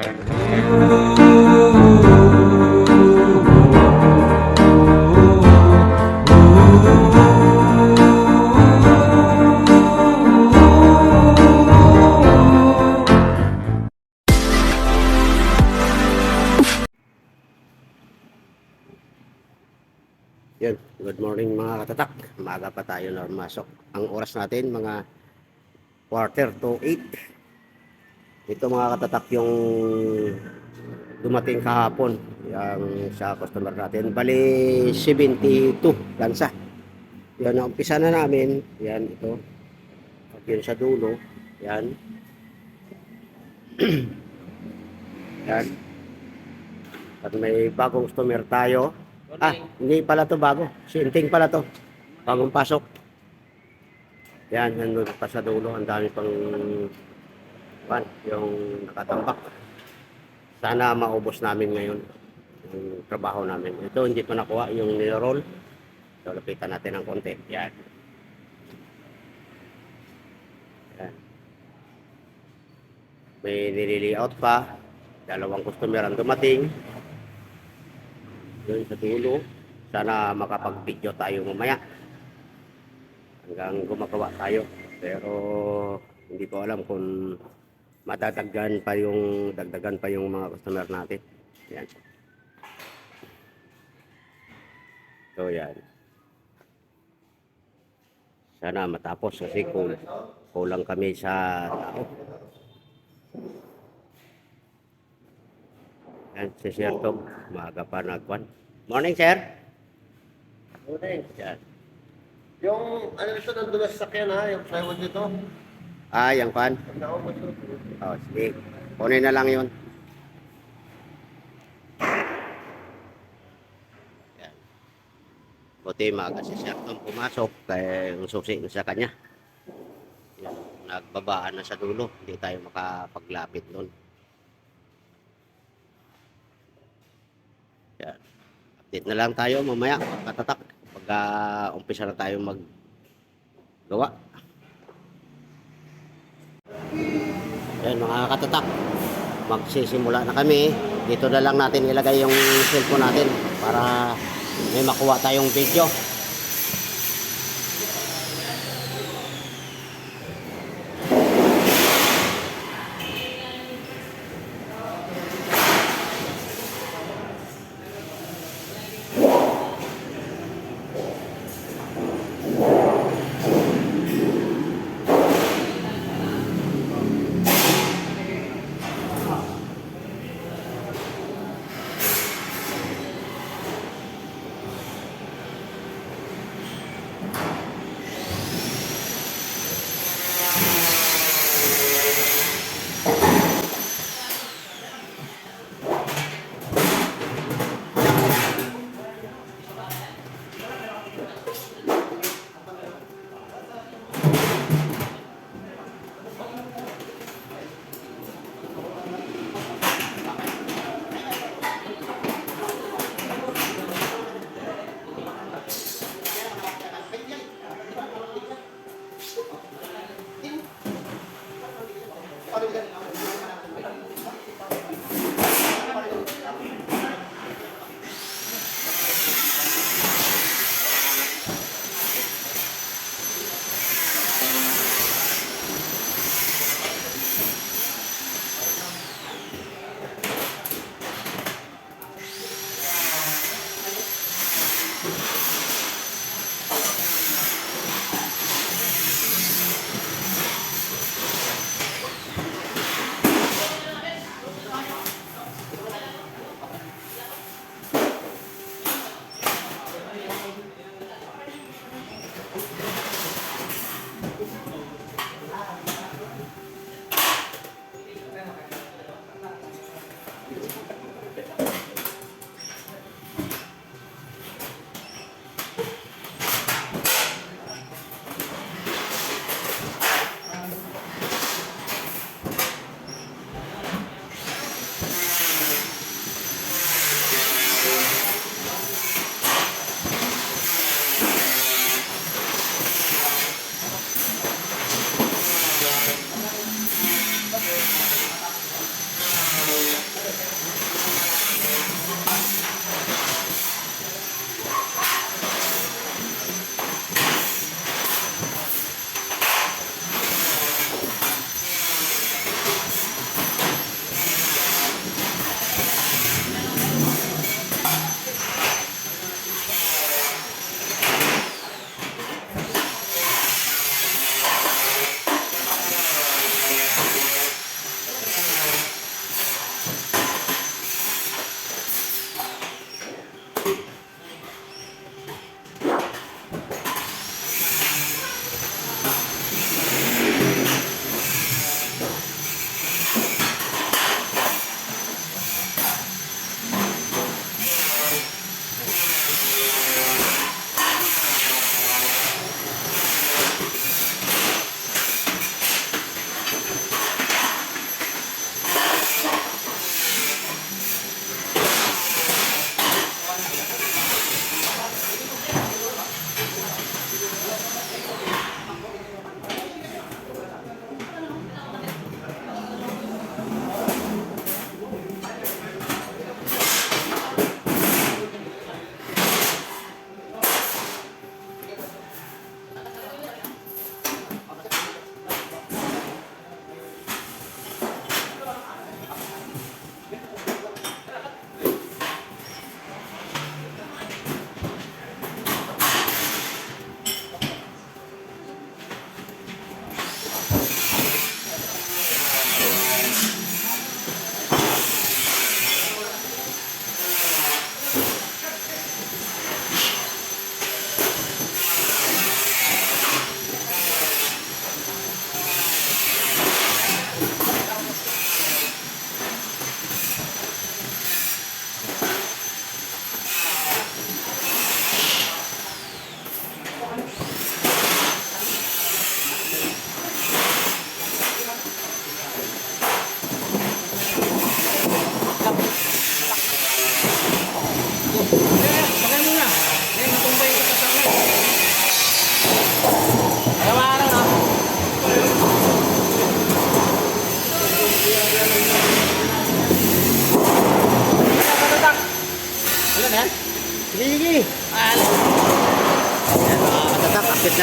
Yun, good morning mga katatak. Maga pa tayo na masok. Ang oras natin mga quarter to 8. Ito mga katatak yung dumating kahapon yung sa customer natin. Bali 72 lansa. Yan ang umpisa na namin. Yan ito. At yun sa dulo. Yan. Yan. At may bagong customer tayo. Ah, hindi pala to bago. Sinting pala to. Bagong pasok. Yan, nandun pa sa dulo. Ang dami pang pan, yung nakatambak. Sana maubos namin ngayon yung trabaho namin. Ito hindi pa nakuha yung nilroll. So, lapitan natin ng konti. Yan. Yan. May nilili-out pa. Dalawang customer ang dumating doon sa dulo. Sana makapag-video tayo mamaya. Hanggang gumagawa tayo. Pero hindi ko alam kung madadagdagan pa yung dagdagan pa yung mga customer natin. Yan. So yan. Sana matapos kasi kung kulang kami sa tao. Yan, si Sir Tom, maaga pa nagkwan. Morning, sir. Morning. Yan. Yung ano ito nandun sa sakyan ha, yung plywood nito. Ah, yung kwan. Oh, sige. Kunin na lang yun. Yan. Buti maaga si Tom pumasok kaya yung susi sa kanya. Yan. Nagbabaan na sa dulo. Hindi tayo makapaglapit doon. Yan. Update na lang tayo mamaya. Katatak. Pag ah, umpisa na tayo mag gawa. Yan mga katatak. Magsisimula na kami. Dito na lang natin ilagay yung cellphone natin para may makuha tayong video.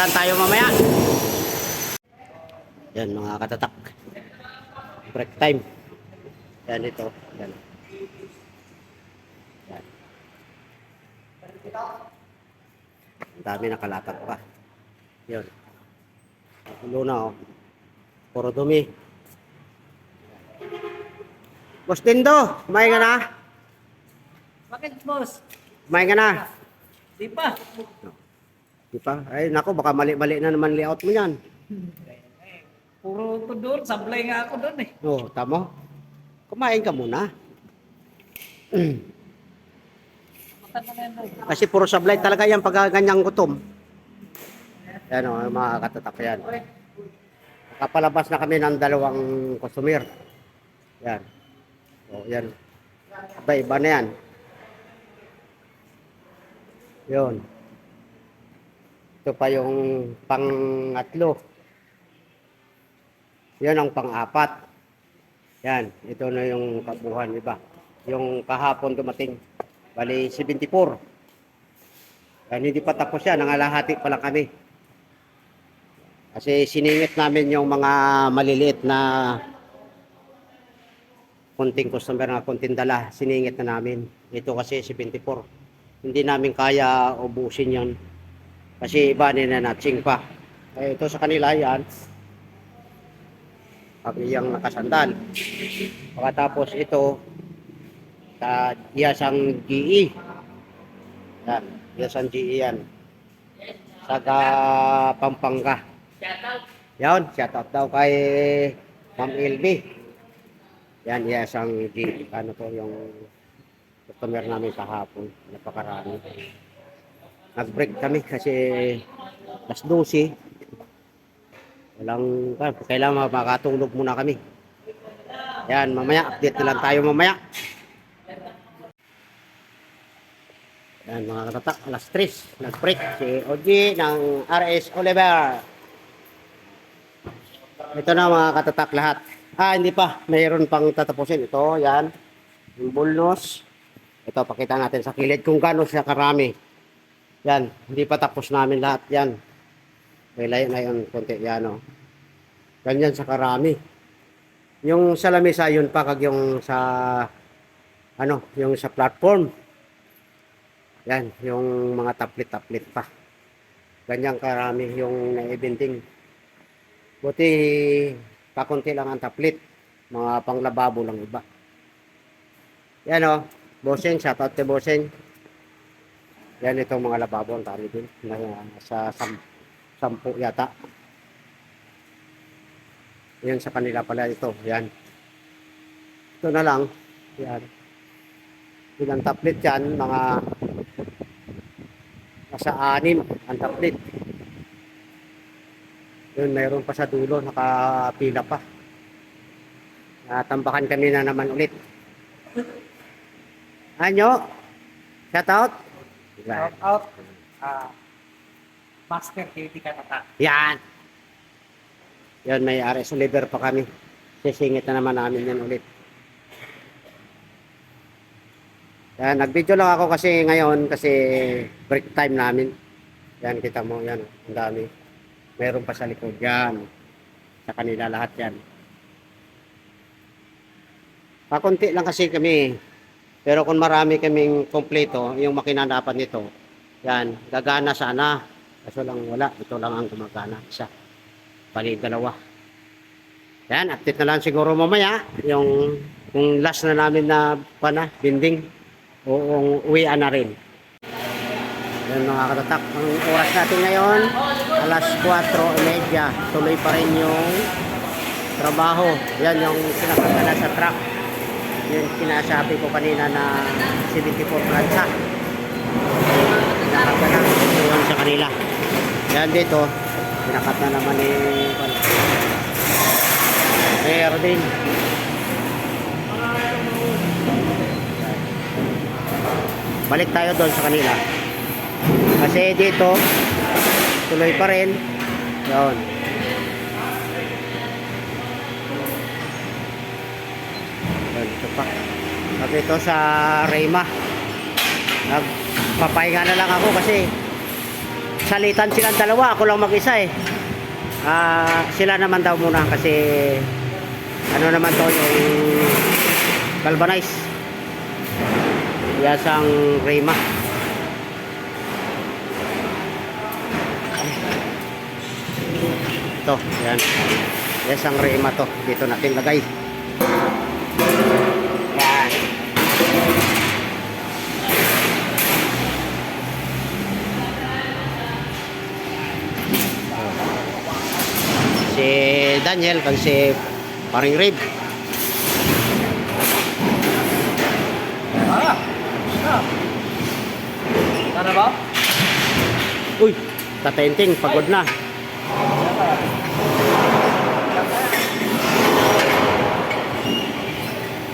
Lang tayo mamaya. Yan mga katatak. Break time. Yan ito. Yan. Yan. Ang dami nakalatag pa. Yun. Ulo na oh. Puro dumi. Boss Tindo, kumain ka na? bakit boss? Kumain ka na? Di pa. Di pa? Ay, nako, baka mali-mali na naman layout mo yan. Puro ko doon, sablay nga ako doon eh. Oo, tamo. Kumain ka muna. Kasi puro sablay talaga yan pag ganyang gutom. Yan o, mga katatak yan. Kapalabas na kami ng dalawang customer. Yan. O, yan. Iba-iba na yan. Yun. Ito pa yung pangatlo. Yan ang pang-apat. Yan. Ito na yung kabuhan, iba. Yung kahapon dumating. Bali, 74. Yan, hindi pa tapos yan. Nangalahati pa lang kami. Kasi siningit namin yung mga maliliit na konting customer na konting dala. Siningit na namin. Ito kasi 74. Hindi namin kaya ubusin yan. Kasi iba nila natsing pa. Eh, ito sa kanila yan. Kami yung nakasandal. Pagkatapos ito, sa Yasang GE. Yan, Yasang GE yan. Saga Pampanga. Yan, shout out daw kay Ma'am LB. Yan, Yasang GE. Ano to yung customer namin kahapon. Napakarami. Nag-break kami kasi alas 12. Walang, kailangan makatulog muna kami. Yan, mamaya, update na lang tayo mamaya. Yan, mga katatak, alas 3, nag-break si OG ng RS Oliver. Ito na mga katatak lahat. Ah, hindi pa, mayroon pang tatapusin. Ito, yan, yung bullnose. Ito, pakita natin sa kilid kung gaano siya karami. Yan, hindi pa tapos namin lahat yan. May layo na yun, konti yan, oh. Ganyan sa karami. Yung sa lamesa, yun pa kag yung sa ano, yung sa platform. Yan, yung mga taplit-taplit pa. Ganyan karami yung na-eventing. Buti kakunti lang ang taplit. Mga panglababo lang iba. Yan o, Boseng, shoutout kay Boseng. Yan itong mga lababo ang tali din. Na, sa sam, sampu yata. Yan sa kanila pala ito. Yan. Ito na lang. Yan. Ilang taplit yan, mga nasa anim ang taplit. Yun, mayroon pa sa dulo, nakapila pa. Natambakan kami na naman ulit. Anyo, shout out. Shout out. Ah, Master KT Katata. Yan. Yan, may RS Oliver pa kami. Sisingit na naman namin yan ulit. Yan, nag-video lang ako kasi ngayon kasi break time namin. Yan, kita mo, yan, ang dami. Meron pa sa likod yan. Sa kanila lahat yan. Pakunti lang kasi kami. Pero kung marami kaming kompleto, yung makinanapan nito, yan, gagana sana. Kaso lang wala, ito lang ang gumagana. Isa. Bali, dalawa. Yan, update na lang siguro mamaya. Yung, yung last na namin na pana, binding. O uwian na rin. Yan mga katatak. Ang oras natin ngayon, alas 4.30. Tuloy pa rin yung trabaho. Yan yung pinakagana sa truck. Yung sinasabi ko kanina na 74 plancha. Pinakagana. Ito yun sa kanila. Yan dito, pinakat na naman ni Mayor din. Balik tayo doon sa kanila. Kasi dito, tuloy pa rin. Yun. Yun, ito pa. Sabi ito sa Reyma. Nagpapahinga na lang ako kasi salitan silang dalawa, ako lang mag-isa eh. Ah, sila naman daw muna kasi ano naman to yung galvanize. Yasang Rema. Ito, yan. Yasang Rema to. Dito natin lagay. Daniel kag si Paring Rib. Ah! Ah! Tara ba? Uy, tatenting, pagod na.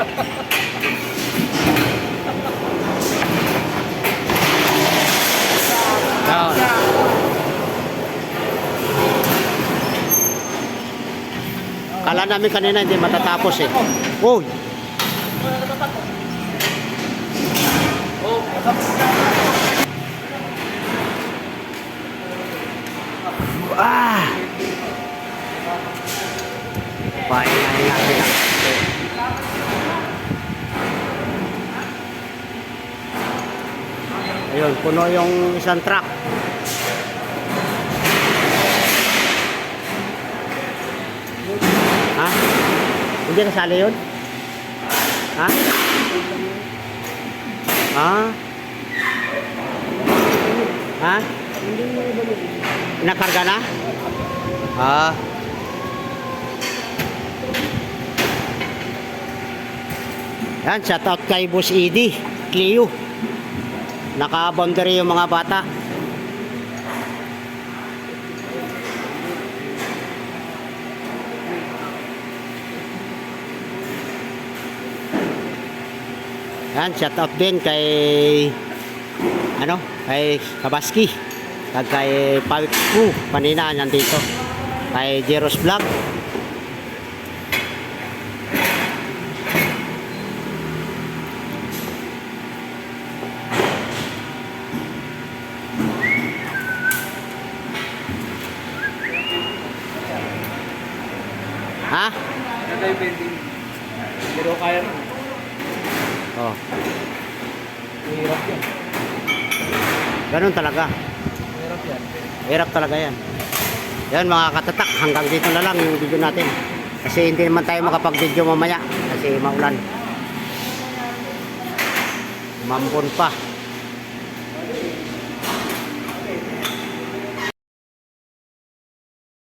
Down. Kala namin kanina hindi matatapos eh. Oh, ah! Pahingahin natin ang Ayun, puno yung isang truck. Hindi kasali yun? Ha? Ha? Ha? Nakarga na? Ah. Yan, shout out kay Boss Edie, Cleo. Naka-boundary yung mga bata. Yan, shout out din kay ano, kay Kabaski. At kay Pawik Fu, panina nandito. Kay Jeros Vlog. Ha? Ganda yung bending. Pero kaya rin. Oh, yan. ganun talaga. Mahirap yan. Hirap talaga yan. Yan mga katatak, hanggang dito na lang yung video natin. Kasi hindi naman tayo makapag-video mamaya kasi maulan. Mambon pa.